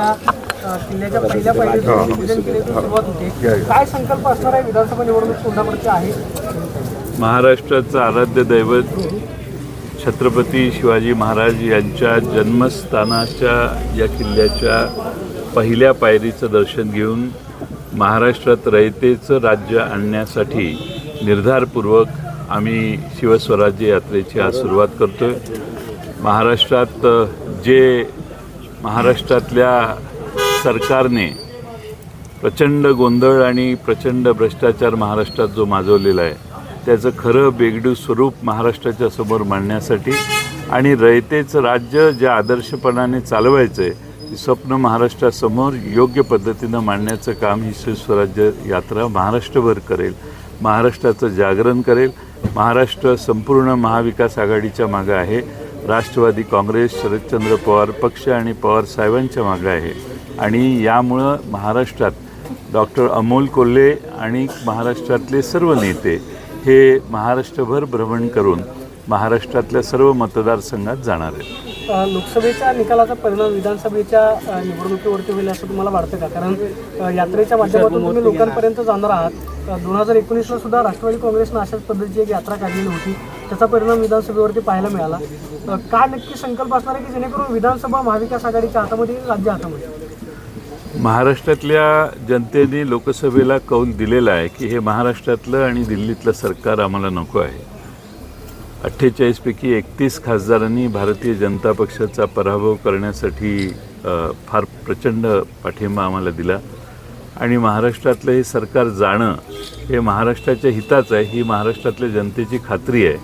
त्या अ, किल्ल्याच्या पहिल्या पायरीचं पूजन केल्याची सुरुवात होते. काय संकल्प असणार आहे? विधानसभा निवडणूक तोंडावरती आहे. महाराष्ट्राचं आराध्य दैवत छत्रपती शिवाजी महाराज यांच्या जन्मस्थानाच्या या किल्ल्याच्या पहिल्या पायरीचं दर्शन घेऊन महाराष्ट्रात रयतेचं राज्य आणण्यासाठी निर्धारपूर्वक आम्ही शिवस्वराज्य यात्रेची आज सुरुवात करतोय. महाराष्ट्रात अ, जे महाराष्ट्रातल्या सरकारने प्रचंड गोंधळ आणि प्रचंड भ्रष्टाचार महाराष्ट्रात जो माजवलेला आहे त्याचं खरं बेगडू स्वरूप महाराष्ट्राच्या समोर मांडण्यासाठी आणि रयतेचं राज्य ज्या आदर्शपणाने चालवायचं आहे स्वप्न महाराष्ट्रासमोर योग्य पद्धतीनं मांडण्याचं काम ही सुस्वराज्य यात्रा महाराष्ट्रभर करेल महाराष्ट्राचं जागरण करेल. महाराष्ट्र संपूर्ण महाविकास आघाडीच्या मागं आहे. राष्ट्रवादी काँग्रेस शरदचंद्र पवार पक्ष आणि पवार साहेबांच्या मागं आहे. आणि यामुळं महाराष्ट्रात डॉक्टर अमोल कोल्हे आणि महाराष्ट्रातले सर्व नेते हे महाराष्ट्रभर भ्रमण करून महाराष्ट्रातल्या सर्व मतदारसंघात जाणार आहेत. लोकसभेच्या निकालाचा परिणाम विधानसभेच्या निवडणुकीवरती होईल असं तुम्हाला वाटतं का? कारण यात्रेच्या माध्यमातून तुम्ही लोकांपर्यंत जाणार आहात. दोन हजार एकोणीसला सुद्धा राष्ट्रवादी काँग्रेसनं अशाच पद्धतीची एक यात्रा काढलेली होती. त्याचा परिणाम विधानसभेवरती पाहायला मिळाला. अ, का नक्की संकल्प असणार आहे की जेणेकरून विधानसभा महाविकास आघाडीच्या हातामध्ये राज्य हातामध्ये महाराष्ट्रातल्या जनतेने लोकसभेला कौल दिलेला आहे की हे महाराष्ट्रातलं आणि दिल्लीतलं सरकार आम्हाला नको आहे. अठ्ठेचाळीसपैकी एकतीस खासदारांनी भारतीय जनता पक्षाचा पराभव करण्यासाठी फार प्रचंड पाठिंबा आम्हाला दिला. आणि महाराष्ट्रातलं हे सरकार जाणं हे महाराष्ट्राच्या हिताचं आहे ही महाराष्ट्रातल्या जनतेची खात्री आहे.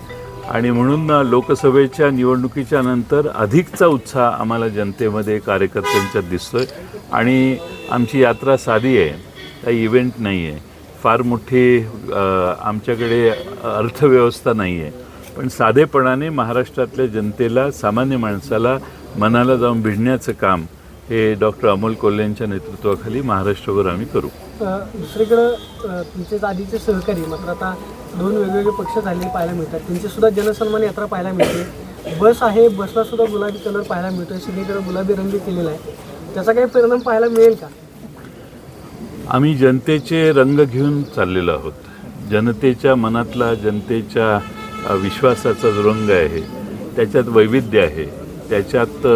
आणि म्हणून लोकसभेच्या निवडणुकीच्या नंतर अधिकचा उत्साह आम्हाला जनतेमध्ये कार्यकर्त्यांच्यात दिसतोय. आणि आमची यात्रा साधी आहे काही इव्हेंट नाही आहे. फार मोठी आमच्याकडे अर्थव्यवस्था नाही आहे. पण साधेपणाने महाराष्ट्रातल्या जनतेला सामान्य माणसाला मनाला जाऊन भिडण्याचं काम हे डॉक्टर अमोल कोल्हेंच्या नेतृत्वाखाली महाराष्ट्रावर आम्ही करू. दुसरीकडं तुमचे आधीचे सहकारी मात्र आता दोन वेगवेगळे पक्ष झालेले पाहायला मिळतात. त्यांची सुद्धा जनसन्मान यात्रा पाहायला मिळते. बस आहे बसला सुद्धा गुलाबी कलर पाहायला मिळतोय. सगळीकडे गुलाबी रंग केलेला आहे. त्याचा काही परिणाम पाहायला मिळेल का? आम्ही जनतेचे रंग घेऊन चाललेलो आहोत. जनतेच्या मनातला जनतेच्या विश्वासाचा जो रंग आहे त्याच्यात वैविध्य आहे त्याच्यात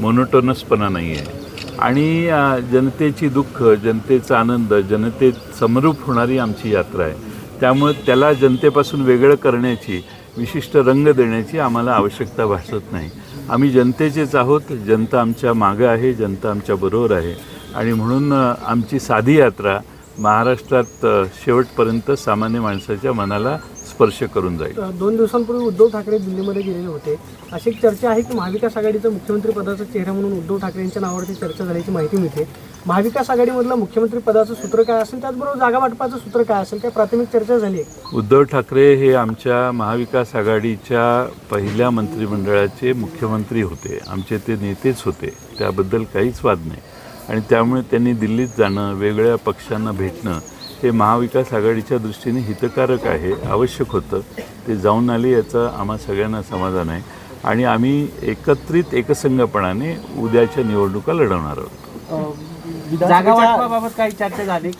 मोनोटोनसपणा नाही आहे. आणि जनतेची दुःख जनतेचा आनंद जनतेत समरूप होणारी आमची यात्रा आहे. त्यामुळे त्याला जनतेपासून वेगळं करण्याची विशिष्ट रंग देण्याची आम्हाला आवश्यकता भासत नाही. आम्ही जनतेचेच आहोत जनता आमच्या मागं आहे जनता आमच्या बरोबर आहे. आणि म्हणून आमची साधी यात्रा महाराष्ट्रात शेवटपर्यंत सामान्य माणसाच्या मनाला स्पर्श करून जाईल. दोन दिवसांपूर्वी उद्धव ठाकरे दिल्लीमध्ये गेलेले होते. अशी एक चर्चा आहे की महाविकास आघाडीचं मुख्यमंत्री पदाचा चेहरा म्हणून उद्धव ठाकरे यांच्या नावावरती चर्चा झाल्याची माहिती मिळते. महाविकास आघाडीमधलं मुख्यमंत्री पदाचं सूत्र काय असेल? त्याचबरोबर जागा वाटपाचं सूत्र काय असेल? काय प्राथमिक चर्चा झाली उद्धव ठाकरे हे आमच्या महाविकास आघाडीच्या पहिल्या मंत्रिमंडळाचे मुख्यमंत्री होते. आमचे ते नेतेच होते. त्याबद्दल काहीच वाद नाही. आणि त्यामुळे त्यांनी दिल्लीत जाणं वेगळ्या पक्षांना भेटणं हे महाविकास आघाडीच्या दृष्टीने हितकारक आहे आवश्यक होतं. ते जाऊन आले याचं आम्हा सगळ्यांना समाधान आहे. आणि आम्ही एकत्रित एकसंघपणाने उद्याच्या निवडणुका लढवणार आहोत. जागा वाटपाबाबत काही चर्चा झाली.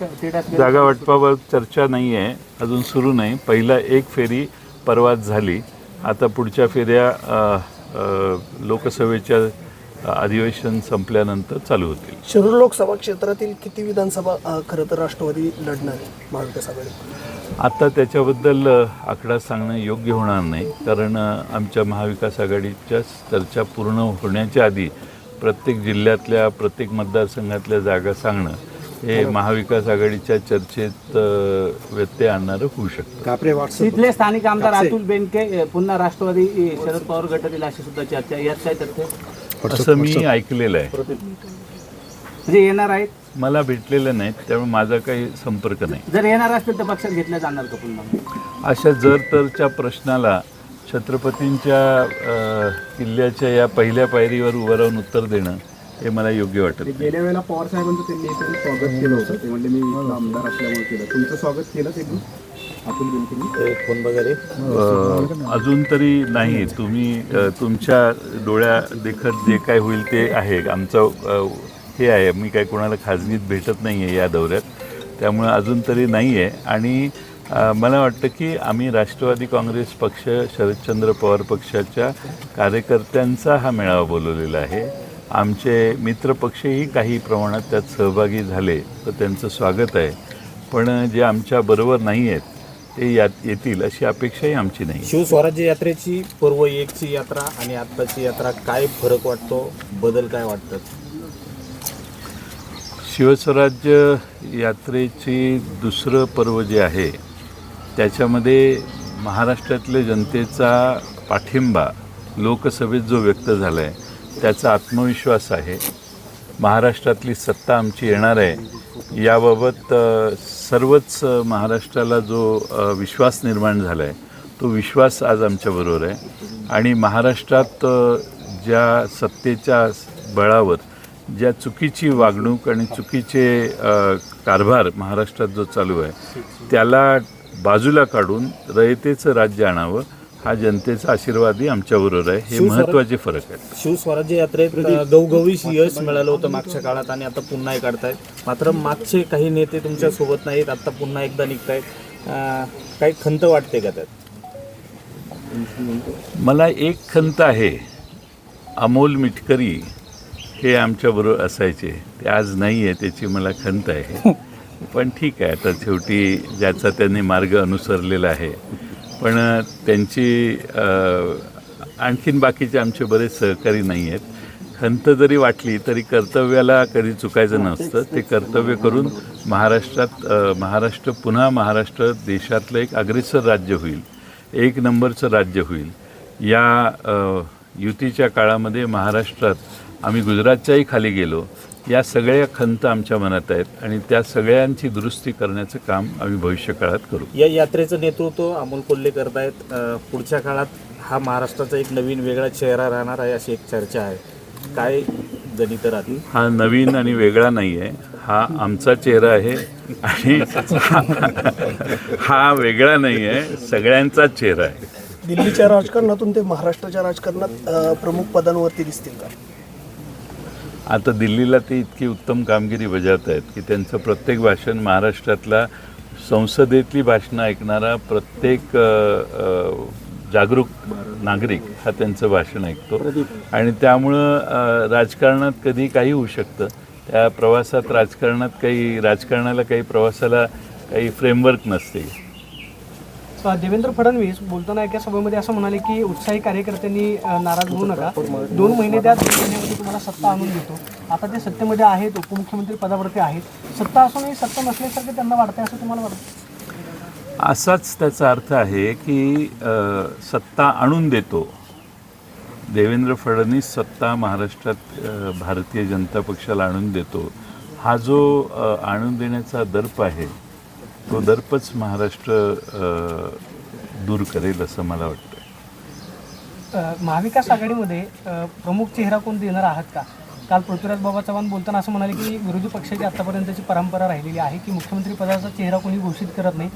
जागा वाटपाबाबत चर्चा नाही आहे. अजून सुरू नाही. पहिला एक फेरी परवाच झाली. आता पुढच्या फेऱ्या लोकसभेच्या अधिवेशन संपल्यानंतर चालू होतील. शिरूर लोकसभा क्षेत्रातील किती विधानसभा खरं तर राष्ट्रवादी लढणार आहे महाविकास आघाडी? आता त्याच्याबद्दल आकडा सांगणं योग्य होणार नाही. कारण आमच्या महाविकास आघाडीच्या चर्चा पूर्ण होण्याच्या आधी प्रत्येक जिल्ह्यातल्या प्रत्येक मतदारसंघातल्या जागा सांगणं हे महाविकास आघाडीच्या चर्चेत व्यत्यय आणणारं होऊ शकतं. स्थानिक आमदार अतुल बेनके पुन्हा राष्ट्रवादी शरद पवार गटातील अशी सुद्धा चर्चा. यात काय तथ्य? असं मी ऐकलेलं आहे. म्हणजे येणार आहेत? मला भेटलेलं नाहीत त्यामुळे माझा काही संपर्क नाही. जर येणार असतील तर पक्षात घेतल्या जाणार का पुन्हा? अशा जर तरच्या प्रश्नाला छत्रपतींच्या किल्ल्याच्या या पहिल्या पायरीवर उभं राहून उत्तर देणं हे मला योग्य वाटत नाही. गेल्या वेळेला पवार साहेबांचं त्यांनी स्वागत केलं होतं. ते म्हणजे मी आमदार असल्यामुळे केलं. तुमचं स्वागत केलं त्यांनी? अतुल बेनकेंनी अ, अजून तरी नाही. तुम्ही तुमच्या डोळ्या देखत जे काय होईल ते आहे. आमचं हे आहे. मी काय कोणाला खाजगीत भेटत नाही आहे या दौऱ्यात. त्यामुळं अजून तरी नाही आहे आणि मला वाटतं की आम्ही राष्ट्रवादी काँग्रेस पक्ष शरदचंद्र पवार पक्षाच्या कार्यकर्त्यांचा हा मेळावा बोलवलेला आहे. आमचे मित्रपक्षही काही प्रमाणात त्यात सहभागी झाले तर त्यांचं स्वागत आहे. पण जे आमच्या बरोबर नाही आहेत ते यात येतील अशी अपेक्षाही आमची नाही. शिवस्वराज्य यात्रेची पूर्व एकची यात्रा आणि आत्ताची यात्रा काय फरक वाटतो? बदल काय वाटतात? शिवस्वराज्य यात्रेची दुसरं पर्व जे आहे त्याच्यामध्ये महाराष्ट्रातल्या जनतेचा पाठिंबा लोकसभेत जो व्यक्त झाला आहे त्याचा आत्मविश्वास आहे. महाराष्ट्रातली सत्ता आमची येणार आहे. याबाबत सर्वच महाराष्ट्राला जो विश्वास निर्माण झाला आहे तो विश्वास आज आमच्याबरोबर आहे. आणि महाराष्ट्रात ज्या सत्तेच्या बळावर ज्या चुकीची वागणूक आणि चुकीचे कारभार महाराष्ट्रात जो चालू आहे त्याला बाजूला काढून रयतेचं राज्य आणावं हा जनतेचा आशीर्वादही आमच्याबरोबर आहे. हे महत्त्वाचे फरक आहेत. शिवस्वराज्य यात्रेत अ, गवगवीश यश मिळालं होतं मागच्या काळात आणि आता पुन्हा एक काढतायत. मात्र मागचे काही नेते तुमच्यासोबत नाहीत आता पुन्हा एकदा निघतायत. काही खंत वाटते का त्यात? मला एक खंत आहे. अमोल मिटकरी हे आमच्याबरोबर असायचे. ते आज नाही आहे त्याची मला खंत आहे. पण ठीक आहे आता शेवटी ज्याचा त्यांनी मार्ग अनुसरलेला आहे. पण त्यांची आणखीन बाकीचे आमचे बरेच सहकारी नाही आहेत. खंत जरी वाटली तरी कर्तव्याला कधी चुकायचं नसतं. ते कर्तव्य करून महाराष्ट्रात महाराष्ट्र पुन्हा महाराष्ट्र देशातलं एक अग्रेसर राज्य होईल. एक नंबरचं राज्य होईल. या युतीच्या काळामध्ये महाराष्ट्रात आम्ही गुजरातच्याही खाली गेलो. या सगळ्या खंत आमच्या मनात आहेत आणि त्या सगळ्यांची दुरुस्ती करण्याचं काम आम्ही भविष्यकाळात करू. या यात्रेचं नेतृत्व अमोल कोल्हे करतायत. अ, पुढच्या काळात हा महाराष्ट्राचा एक नवीन वेगळा चेहरा राहणार आहे अशी एक चर्चा आहे. काय गणित राहतील? हा नवीन आणि वेगळा नाही आहे हा आमचा चेहरा आहे आणि हा वेगळा नाही आहे सगळ्यांचाच चेहरा आहे. दिल्लीच्या राजकारणातून ते महाराष्ट्राच्या राजकारणात प्रमुख पदांवरती दिसतील का? आता दिल्लीला ते इतकी उत्तम कामगिरी बजावत आहेत की त्यांचं प्रत्येक भाषण महाराष्ट्रातला संसदेतली भाषणं ऐकणारा प्रत्येक जागरूक नागरिक हा त्यांचं भाषण ऐकतो. आणि त्यामुळं राजकारणात कधी काही होऊ शकतं. त्या प्रवासात राजकारणात काही राजकारणाला काही प्रवासाला काही फ्रेमवर्क नसते. देवेंद्र फडणवीस बोलताना एका सभेमध्ये असं म्हणाले की उत्साही कार्यकर्त्यांनी नाराज होऊ नका. दोन महिने त्या दोन महिन्यामध्ये तुम्हाला सत्ता आणून देतो. आता ते सत्तेमध्ये आहेत उपमुख्यमंत्री पदावरती आहेत. सत्ता असूनही सत्ता नसल्यासारखं त्यांना वाटतंय असं तुम्हाला वाटतं? असाच त्याचा अर्थ आहे की सत्ता आणून देतो. देवेंद्र फडणवीस सत्ता महाराष्ट्रात भारतीय जनता पक्षाला आणून देतो. हा जो आणून देण्याचा दर्प आहे तो दर्पच महाराष्ट्र दूर करेल असं मला वाटतं महाविकास आघाडीमध्ये प्रमुख चेहरा कोण देणार आहात का? काल पृथ्वीराज बाबा चव्हाण बोलताना असं म्हणाले की विरोधी पक्षाची आतापर्यंतची परंपरा राहिलेली आहे की मुख्यमंत्री पदाचा चेहरा कोणी घोषित करत नाही.